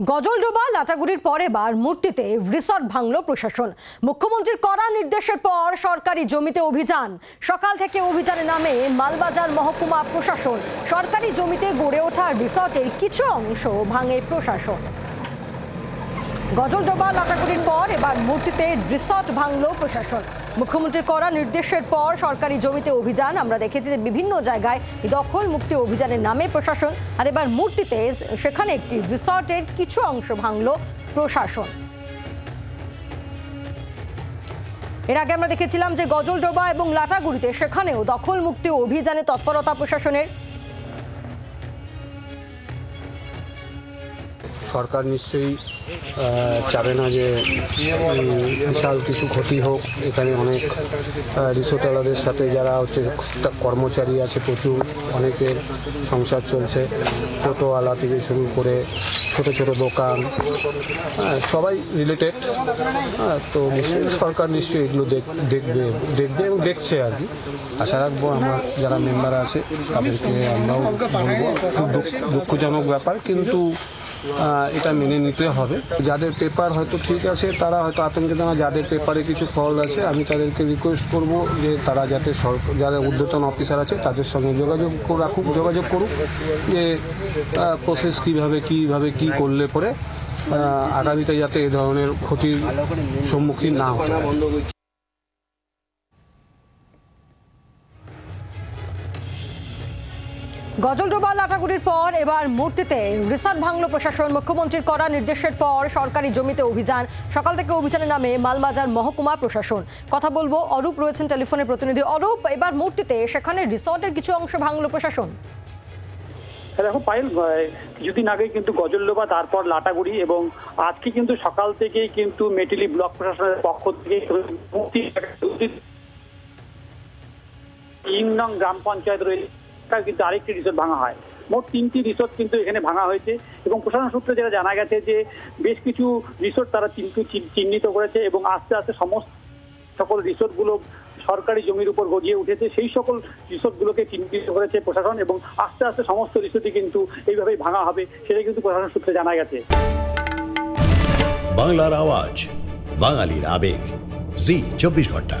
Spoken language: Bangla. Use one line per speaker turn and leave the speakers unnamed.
গজলডোবা লাটাগুড়ির পর এবার মূর্তিতে রিসর্ট ভাঙল প্রশাসন। মুখ্যমন্ত্রীর কড়া নির্দেশের পর সরকারি জমিতে অভিযান। সকাল থেকে অভিযানে নামে মালবাজার মহকুমা প্রশাসন। সরকারি জমিতে গড়ে ওঠা রিসর্টের কিছু অংশ ভাঙে প্রশাসন। গজলডোবা লাটাগুড়ির পর, এবার মূর্তিতে রিসর্ট ভাঙল প্রশাসন। মুখ্যমন্ত্রীর করা নির্দেশের পর সরকারি জমিতে অভিযান। আমরা দেখেছি যে বিভিন্ন জায়গায় দখল মুক্তি অভিযানের নামে প্রশাসন। আর এবার মূর্তিতে সেখানে একটি রিসর্টের কিছু অংশ ভাঙল প্রশাসন। এর আগে আমরা দেখেছিলাম যে গজলডোবা এবং লাটাগুড়িতে সেখানেও দখল মুক্তি অভিযানে তৎপরতা প্রশাসনের।
সরকার নিশ্চয়ই চাবে না যে বিশাল কিছু ক্ষতি হোক। এখানে অনেক রিসোর্টওয়ালাদের সাথে যারা হচ্ছে কর্মচারী আছে প্রচুর, অনেকের সংসার চলছে। টোটোওয়ালা থেকে শুরু করে ছোট ছোট দোকান সবাই রিলেটেড তো নিশ্চয়ই সরকার নিশ্চয়ই এগুলো দেখ- দেখবে দেখবে এবং দেখছে আর কি। আশা রাখব আমার যারা মেম্বার আছে, তাদেরকে আমরাও বলব। খুব দুঃখজনক ব্যাপার, কিন্তু এটা মেনে নিতে হবে। যাদের পেপার হয়তো ঠিক আছে, তারা হয়তো আতঙ্কে না, যাদের পেপারে কিছু ফল আছে, আমি তাদেরকে রিকোয়েস্ট করব যে তারা যাতে সরকার যারা ঊর্ধ্বতন অফিসার আছে, তাদের সঙ্গে যোগাযোগ রাখুক, যোগাযোগ করুক যে প্রসেস কীভাবে কীভাবে, কী করলে পরে আগামীতে যাতে এ ধরনের ক্ষতির সম্মুখীন না হতে
গজলডোবা লাটাগুড়ির পর এবার মূর্তিতে রিসর্ট ভাঙল প্রশাসন। মুখ্যমন্ত্রীর করা নির্দেশের পর সরকারি জমিতে অভিযান। সকাল থেকে অভিযানের নামে মালবাজার মহকুমা প্রশাসন। কথা বলব অরূপ রয়েছেন টেলিফোনের প্রতিনিধি। অরূপ এবার মূর্তিতে সেখানে রিসর্টের কিছু অংশ ভাঙল প্রশাসন।
হ্যাঁ, দেখো পায়েল কিছুদিন আগে কিন্তু গজল্লোবা তারপর লাটাগুড়ি এবং আজকে কিন্তু সকাল থেকেই কিন্তু মেটিলি ব্লক প্রশাসনের পক্ষ থেকে ইংনং গ্রাম পঞ্চায়েত রয়েছে। সেখানে কিন্তু আরেকটি রিসোর্ট ভাঙা হয়। মোট তিনটি রিসোর্ট কিন্তু এখানে ভাঙা হয়েছে এবং প্রশাসন সূত্রে যেটা জানা গেছে যে বেশ কিছু রিসোর্ট তারা কিন্তু চিহ্নিত করেছে এবং আস্তে আস্তে সমস্ত সকল রিসোর্টগুলো সরকারি জমির উপর গজিয়ে উঠেছে। সেই সকল রিসোর্টগুলোকে চিহ্নিত করেছে প্রশাসন এবং আস্তে আস্তে সমস্ত রিসোর্টই কিন্তু এইভাবেই ভাঙা হবে সেটা কিন্তু প্রশাসন সূত্রে জানা গেছে।
বাংলার আওয়াজ, বাঙালির আবেগ। জি, চব্বিশ ঘণ্টা।